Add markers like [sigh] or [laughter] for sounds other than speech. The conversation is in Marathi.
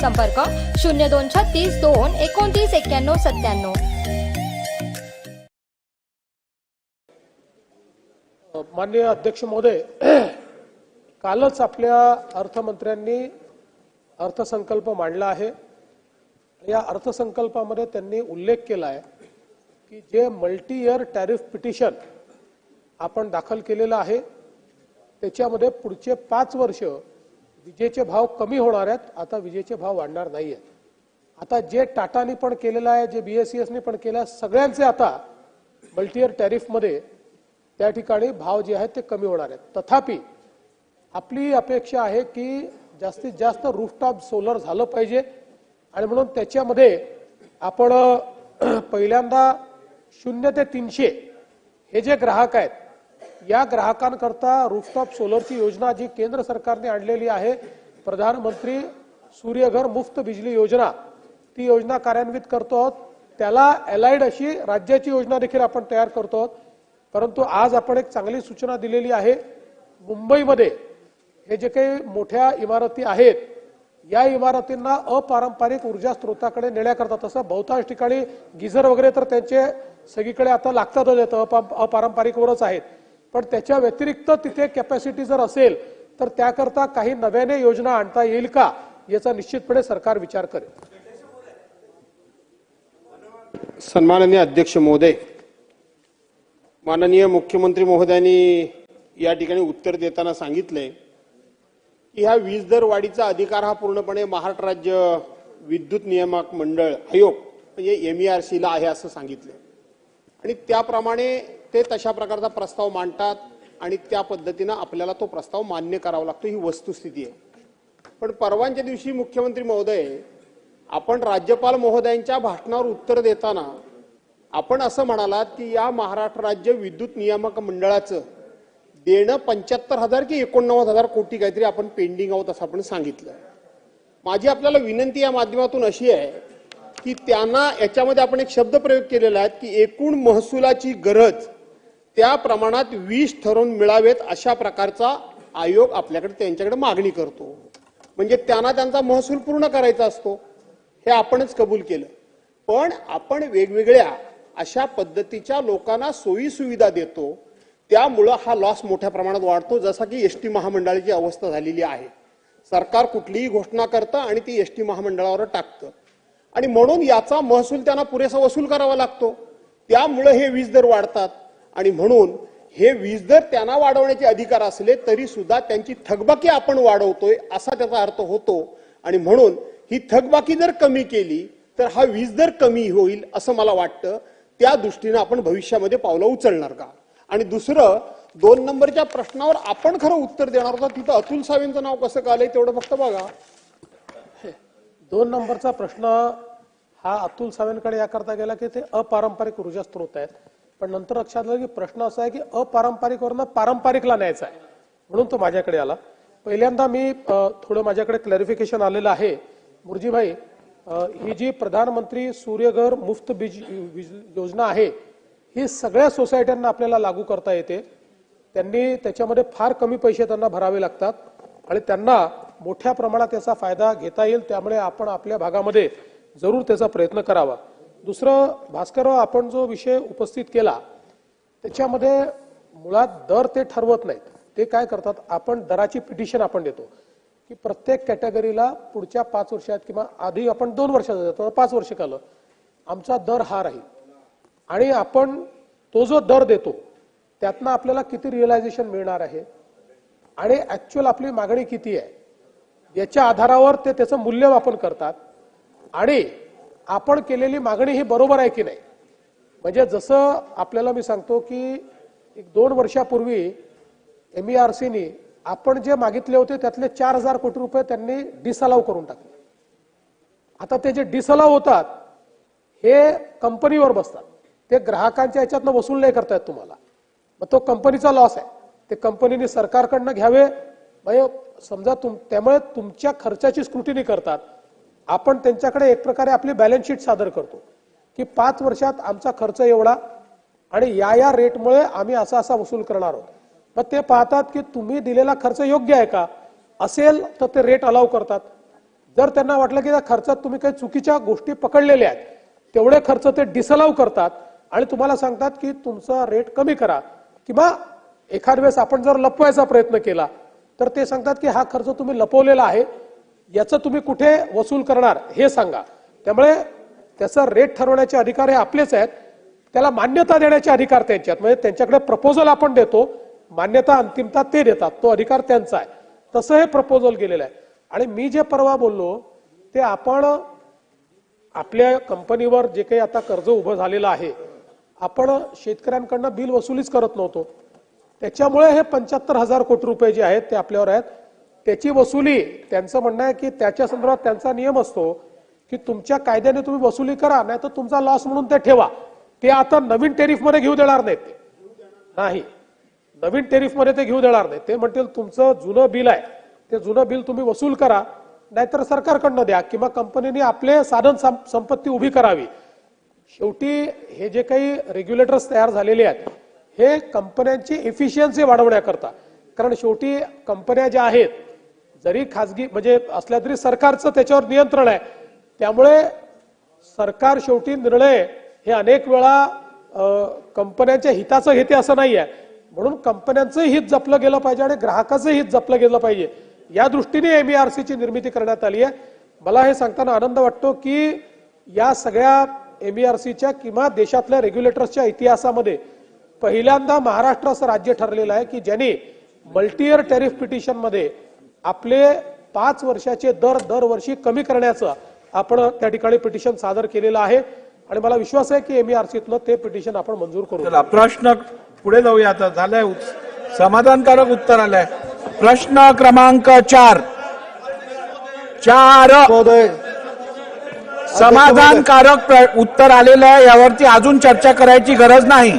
संपर्क शून्य दोन छत्तीस दोन एकोणतीस एक्क्याण्णव सत्त्याण्णव. माननीय अध्यक्ष महोदय [clears throat] कालच आपल्या अर्थमंत्र्यांनी अर्थसंकल्प मांडला आहे. या अर्थसंकल्पामध्ये त्यांनी उल्लेख केला आहे की जे मल्टी इयर टॅरिफ पिटिशन आपण दाखल केलेलं आहे त्याच्यामध्ये पुढचे पाच वर्ष विजेचे भाव कमी होणार आहेत आता विजेचे भाव वाढणार नाही आहेत आता जे टाटानी पण केलेलं आहे जे बी एस सी एसने पण केलं आहे सगळ्यांचे आता मल्टीयर टॅरिफमध्ये त्या ठिकाणी भाव जे आहेत ते कमी होणार आहेत. तथापि आपली अपेक्षा आहे की जास्तीत जास्त रूफटॉप सोलर झालं पाहिजे आणि म्हणून त्याच्यामध्ये आपण पहिल्यांदा शून्य ते तीनशे हे जे ग्राहक आहेत या ग्राहकांकरता रूफटॉप सोलरची योजना जी केंद्र सरकारने आणलेली आहे प्रधानमंत्री सूर्यघर मुफ्त बिजली योजना ती योजना कार्यान्वित करतो आहोत. त्याला अलाइड अशी राज्याची योजना देखील आपण तयार करतो आहोत. परंतु आज आपण एक चांगली सूचना दिलेली आहे. मुंबईमध्ये हे जे काही मोठ्या इमारती आहेत या इमारतींना अपारंपरिक ऊर्जा स्रोताकडे नेण्याकरता तसं बहुतांश ठिकाणी गिझर वगैरे तर त्यांचे सगळीकडे आता लागतातच येतं अपारंपरिकवरच आहेत. पण त्याच्या व्यतिरिक्त तिथे कॅपॅसिटी जर असेल तर त्याकरता काही नव्याने योजना आणता येईल का याचा निश्चितपणे सरकार विचार करेल. सन्माननीय अध्यक्ष महोदय माननीय मुख्यमंत्री महोदयांनी या ठिकाणी उत्तर देताना सांगितलंय की ह्या वीज दर वाढीचा अधिकार हा पूर्णपणे महाराष्ट्र राज्य विद्युत नियामक मंडळ आयोग म्हणजे एम ई आर सीला आहे असं सांगितलं. आणि त्याप्रमाणे ते तशा प्रकारचा प्रस्ताव मांडतात आणि त्या पद्धतीनं आपल्याला तो प्रस्ताव मान्य करावा लागतो ही वस्तुस्थिती आहे. पण परवांच्या दिवशी मुख्यमंत्री महोदय आपण राज्यपाल महोदयांच्या भाषणावर उत्तर देताना आपण असं म्हणालात की या महाराष्ट्र राज्य विद्युत नियामक मंडळाचं देणं पंच्याहत्तर हजार की एकोणनव्वद हजार कोटी काहीतरी आपण पेंडिंग आहोत असं आपण सांगितलं. माझी आपल्याला विनंती या माध्यमातून अशी आहे की त्यांना याच्यामध्ये आपण एक शब्द प्रयोग केलेला आहे की एकूण महसुलाची गरज त्या प्रमाणात वीस ठरवून मिळावेत अशा प्रकारचा आयोग आपल्याकडे त्यांच्याकडे मागणी करतो. म्हणजे त्यांना त्यांचा महसूल पूर्ण करायचा असतो हे आपणच कबूल केलं. पण आपण वेगवेगळ्या अशा पद्धतीच्या लोकांना सोयी सुविधा देतो त्यामुळं हा लॉस मोठ्या प्रमाणात वाढतो जसा की एस टी महामंडळाची अवस्था झालेली आहे. सरकार कुठलीही घोषणा करतं आणि ती एस टी महामंडळावर टाकतं. आणि म्हणून याचा महसूल त्यांना पुरेसा वसूल करावा लागतो. त्यामुळे हे वीज दर वाढतात. आणि म्हणून हे वीज दर त्यांना वाढवण्याचे अधिकार असले तरी सुद्धा त्यांची थकबाकी आपण वाढवतोय असा त्याचा अर्थ होतो. आणि म्हणून ही थकबाकी जर कमी केली तर हा वीज दर कमी होईल असं मला वाटतं. त्या दृष्टीनं आपण भविष्यामध्ये पावलं उचलणार का? आणि दुसरं दोन नंबरच्या प्रश्नावर आपण खरं उत्तर देणार होता. तिथं अतुल सावेंचं नाव कसं कालंय तेवढं फक्त बघा. दोन नंबरचा प्रश्न हा अतुल सावेंकडे याकरता गेला की ते अपारंपरिक ऊर्जा स्रोत आहेत. पण नंतर लक्षात आलं की प्रश्न असा आहे की अपारंपरिकवरनं पारंपरिकला न्यायचा आहे. म्हणून तो माझ्याकडे आला. पहिल्यांदा मी थोडं माझ्याकडे क्लॅरिफिकेशन आलेलं आहे. मुरजीभाई ही जी प्रधानमंत्री सूर्यघर मुफ्त बीज योजना आहे ही सगळ्या सोसायट्यांना आपल्याला लागू करता येते. त्यांनी त्याच्यामध्ये फार कमी पैसे त्यांना भरावे लागतात. आणि त्यांना मोठ्या प्रमाणात याचा फायदा घेता येईल. त्यामुळे आपण आपल्या भागामध्ये जरूर त्याचा प्रयत्न करावा. दुसरं भास्करराव आपण जो विषय उपस्थित केला त्याच्यामध्ये मुळात दर ते ठरवत नाहीत. ते काय करतात आपण दराची पिटिशन आपण देतो. की प्रत्येक कॅटेगरीला पुढच्या पाच वर्षात किंवा आधी आपण दोन वर्षाचा देतो पाच वर्ष कालं. आमचा दर हा राहील. आणि आपण तो जो दर देतो त्यातनं आपल्याला किती रिअलायझेशन मिळणार आहे? आणि ॲक्च्युअल आपली मागणी किती आहे? याच्या आधारावर ते त्याचं मूल्यमापन करतात. आणि आपण केलेली मागणी ही बरोबर आहे की नाही? म्हणजे जसं आपल्याला मी सांगतो की एक दोन वर्षापूर्वी एम ई आर सीनी आपण जे मागितले होते त्यातले चार हजार कोटी रुपये त्यांनी डिसअलाव करून टाकले. आता ते जे डिसअलाव होतात हे कंपनीवर बसतात. ते ग्राहकांच्या याच्यातनं वसूल नाही करतायत तुम्हाला. मग तो कंपनीचा लॉस आहे. ते कंपनीने सरकारकडनं घ्यावे. म्हणजे समजा तुम त्यामुळे तुमच्या खर्चाची स्क्रुटिनी करतात. आपण त्यांच्याकडे एक प्रकारे आपली बॅलन्स शीट सादर करतो की पाच वर्षात आमचा खर्च एवढा आणि या या रेटमुळे आम्ही असा असा वसूल करणार आहोत. मग ते पाहतात की तुम्ही दिलेला खर्च योग्य आहे का? असेल तर ते रेट अलाव करतात. जर त्यांना वाटलं की त्या खर्चात तुम्ही काही चुकीच्या गोष्टी पकडलेल्या आहेत तेवढे खर्च ते डिसअलाव करतात आणि तुम्हाला सांगतात की तुमचा रेट कमी करा किंवा एखाद वेळेस आपण जर लपवायचा प्रयत्न केला तर ते सांगतात की हा खर्च तुम्ही लपवलेला आहे याचं तुम्ही कुठे वसूल करणार हे सांगा. त्यामुळे त्याचा रेट ठरवण्याचे अधिकार हे आपलेच आहेत. त्याला मान्यता देण्याचे अधिकार त्यांचे आहेत. म्हणजे त्यांच्याकडे प्रपोजल आपण देतो मान्यता अंतिमता ते देतात. तो अधिकार त्यांचा आहे. तसं हे प्रपोजल गेलेलं आहे. आणि मी जे परवा बोललो ते आपण आपल्या कंपनीवर जे काही आता कर्ज उभं झालेलं आहे आपण शेतकऱ्यांकडनं बिल वसुलीच करत नव्हतो. त्याच्यामुळे हे पंच्याहत्तर हजार कोटी रुपये जे आहेत ते आपल्यावर आहेत. त्याची वसुली त्यांचं म्हणणं आहे की त्याच्या संदर्भात त्यांचा नियम असतो की तुमच्या कायद्याने तुम्ही वसुली करा नाही तर तुमचा लॉस म्हणून ते ठेवा. ते आता नवीन टेरिफमध्ये घेऊ देणार नाहीत. ते नाही. नवीन टेरिफमध्ये ते घेऊ देणार नाही ते म्हणतील तुमचं जुनं बिल आहे. ते जुनं बिल तुम्ही वसूल करा. नाहीतर सरकारकडनं द्या किंवा कंपनीने आपले साधन संपत्ती उभी करावी. शेवटी हे जे काही रेग्युलेटर्स तयार झालेले आहेत हे कंपन्यांची एफिशियन्सी वाढवण्याकरता. कारण शेवटी कंपन्या ज्या आहेत जरी खाजगी म्हणजे असल्या तरी सरकारचं त्याच्यावर नियंत्रण आहे. त्यामुळे सरकार शेवटी निर्णय हे अनेक वेळा कंपन्यांच्या हिताचं घेते असं नाही आहे म्हणून कंपन्यांचं हित जपलं गेलं पाहिजे आणि ग्राहकाचं हित जपलं गेलं पाहिजे. या दृष्टीने एम बी आर सीची निर्मिती करण्यात आली आहे. मला हे सांगताना आनंद वाटतो की या सगळ्या एम बी आर सीच्या किंवा देशातल्या रेग्युलेटर्सच्या इतिहासामध्ये पहिल्यांदा महाराष्ट्र असं राज्य ठरलेलं आहे की ज्यांनी मल्टीयर टेरिफ पिटिशनमध्ये मध्ये आपले पाच वर्षाचे दर दरवर्षी कमी करण्याचं आपण त्या ठिकाणी पिटिशन सादर केलेलं आहे. आणि मला विश्वास आहे की एमईआरसीतलं ते पिटिशन आपण मंजूर करू. चला प्रश्न पुढे जाऊया आता. झालंय समाधानकारक उत्तर आलंय. प्रश्न क्रमांक चार. चार. समाधानकारक उत्तर आलेलं आहे. यावरती अजून चर्चा करायची गरज नाही.